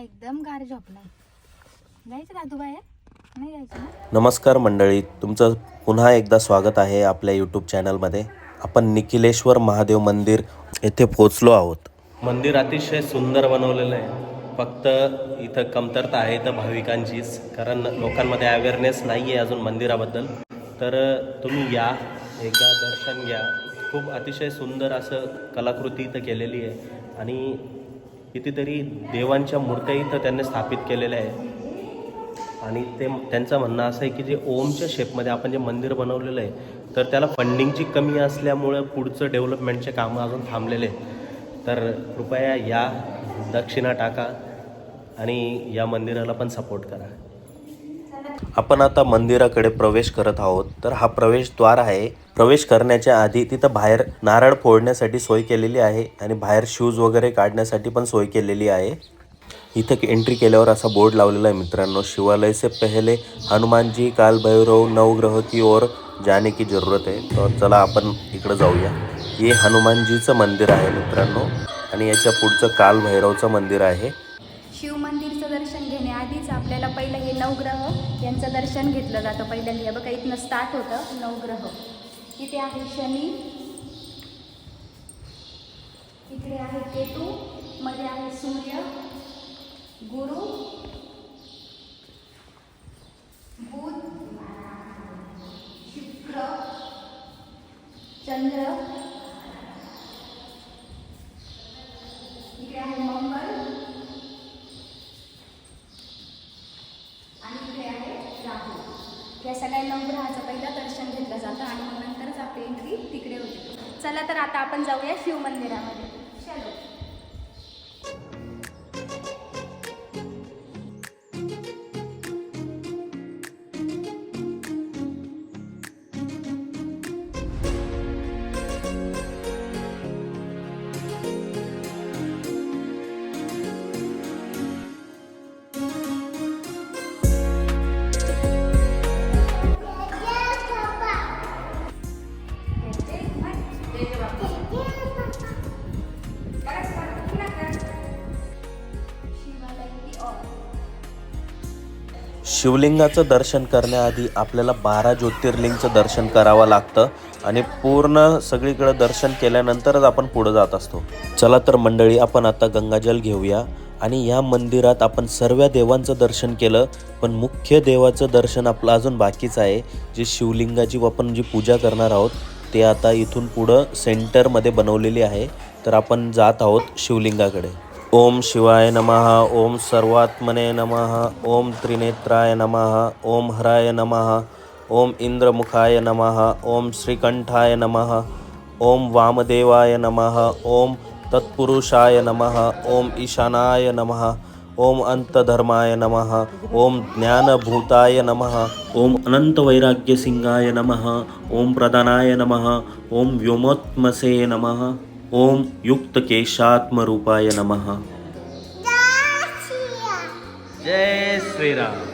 एकदम गार झोपलाय. जायचं का तू बाहेर? नाही जायचं ना? नमस्कार मंडळी तुमचं पुन्हा एकदा स्वागत आहे आपल्या यूट्यूब चॅनलमध्ये आपण निखिलेश्वर महादेव मंदिर येथे पोचलो आहोत. मंदिर अतिशय सुंदर बनवलेलं आहे. फक्त इथं कमतरता आहे तर भाविकांचीच कारण लोकांमध्ये अवेअरनेस नाही आहे अजून मंदिराबद्दल. तर तुम्ही या एकदा दर्शन घ्या. खूप अतिशय सुंदर असं कलाकृती इथं केलेली आहे. आणि कितीतरी देवांच्या मूर्त्या इथं त्यांनी स्थापित केलेल्या आहे आणि ते त्यांचं म्हणणं असं आहे की जे ओमच्या शेपमध्ये आपण जे मंदिर बनवलेलं आहे तर त्याला फंडिंगची कमी असल्यामुळं पुढचं डेव्हलपमेंटचे कामं अजून थांबलेले आहेत. तर कृपया या दक्षिणा टाका आणि या मंदिराला पण सपोर्ट करा. आपण आता मंदिराकडे प्रवेश करत आहोत. तर हा प्रवेशद्वार आहे. प्रवेश करण्याच्या आधी तिथं बाहेर नारळ फोडण्यासाठी सोय केलेली आहे आणि बाहेर शूज वगैरे काढण्यासाठी पण सोय केलेली आहे. इथं एंट्री केल्यावर असा बोर्ड लावलेला आहे मित्रांनो. शिवालय से पहिले हनुमानजी कालभैरव काल भैरव नवग्रह की ओर जाने की जरूरत आहे. तर चला आपण इकडं जाऊया. हे हनुमानजीचं मंदिर आहे मित्रांनो आणि याच्या पुढचं काल भैरवचं मंदिर आहे. शिव मंदिरचं दर्शन घेण्याआधीच आपल्याला पहिलं हे नवग्रह यांचं दर्शन घेतलं जातं. पहिल्यांदा हे बघा इथनं स्टार्ट होतं नवग्रह. इथे आहे शनी. इकडे आहे केतू. मध्ये आहे सूर्य. गुरु. बुध. शुक्र. चंद्र. इकडे आहे या सगळ्या नवग्रहाचं पहिलं दर्शन घेतलं जातं आणि मग नंतरच आपली एंट्री तिकडे होते. चला तर आता आपण जाऊया शिव मंदिरामध्ये. चलो. शिवलिंगाचं दर्शन करण्याआधी आपल्याला बारा ज्योतिर्लिंगचं दर्शन करावं लागतं आणि पूर्ण सगळीकडं दर्शन केल्यानंतरच आपण पुढं जात असतो. चला तर मंडळी आपण आता गंगाजल घेऊया आणि या मंदिरात आपण सर्व देवांचं दर्शन केलं पण मुख्य देवाचं दर्शन आपलं अजून बाकीच आहे जे शिवलिंगाची आपण जी पूजा करणार आहोत ते आता इथून पुढं सेंटरमध्ये बनवलेली आहे. तर आपण जात आहोत शिवलिंगाकडे. ओम शिवाय नमः ओम सर्वात्मने नमः ओम त्रिनेत्राय नमः ओम हराय नमः ओम इंद्रमुखाय नमः ओम श्रीकंठाय नमः ओम वामदेवाय नमः ओम तत्पुरुषाय नमः ओम ईशानाय नमः ओम अंतधर्माय नमः ओम ज्ञानभूताय नमः ओम अनंतवैराग्यसिंहाय नमः ओम प्रधानाय नमः ओम व्योमोत्मसे नमः ओम युक्तकेशात्मरूपाय नमः। जय श्रीराम।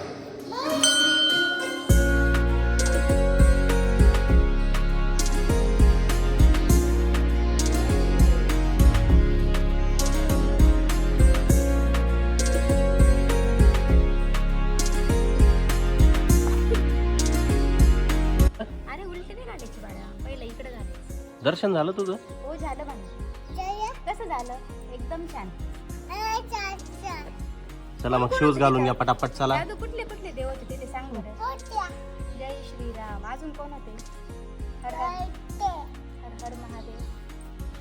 दर्शन झालं तुझं? हो झालं कसं झालं? एकदम छान. चला मग शूज घालून घ्या पटापट चला. दादू कुठले कुठले देव होते ते- सांग बरं. जय श्रीराम. अजून कोण होते? हर हर. हर हर महादेव.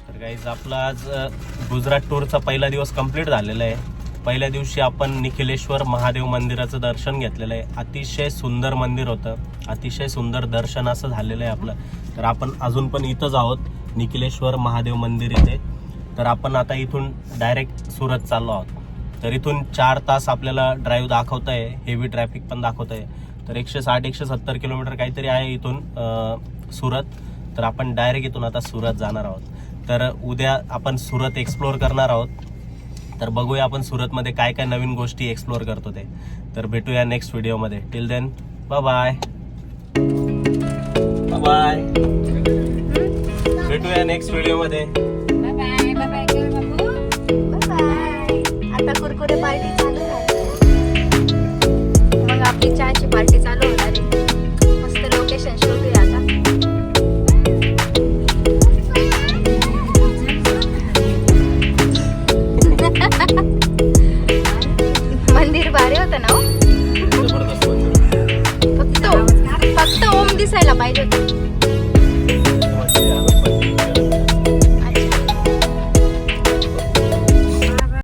तर गाईज आपला आज गुजरात टूरचा पहिला दिवस कंप्लीट झालेला आहे. पहिल्या दिवशी आपण निखिलेश्वर महादेव मंदिराचं दर्शन घेतलेलं आहे. अतिशय सुंदर मंदिर होतं. अतिशय सुंदर दर्शन असं झालेलं आहे आपलं. तर आपण अजून पण इथंच आहोत. निखिलेश्वर महादेव मंदिर इथे. तर आपण आता इथून डायरेक्ट सुरत चाललो आहोत. तर इथून चार तास आपल्याला ड्राईव्ह दाखवत आहे. हेवी ट्रॅफिक पण दाखवत आहे. तर एकशे साठ एकशे सत्तर किलोमीटर काहीतरी आहे इथून सुरत. तर आपण डायरेक्ट इथून आता सुरत जाणार आहोत. तर उद्या आपण सुरत एक्सप्लोअर करणार आहोत. तर बघूया आपण सुरतमध्ये काय काय नवीन गोष्टी एक्सप्लोअर करतो ते. तर भेटूया नेक्स्ट व्हिडिओमध्ये टिल देन बाय बाय भेटूया नेक्स्ट व्हिडिओमध्ये बाय बाय बाय बाय कर बाबू. बाय बाय आता Kurkure party I love it.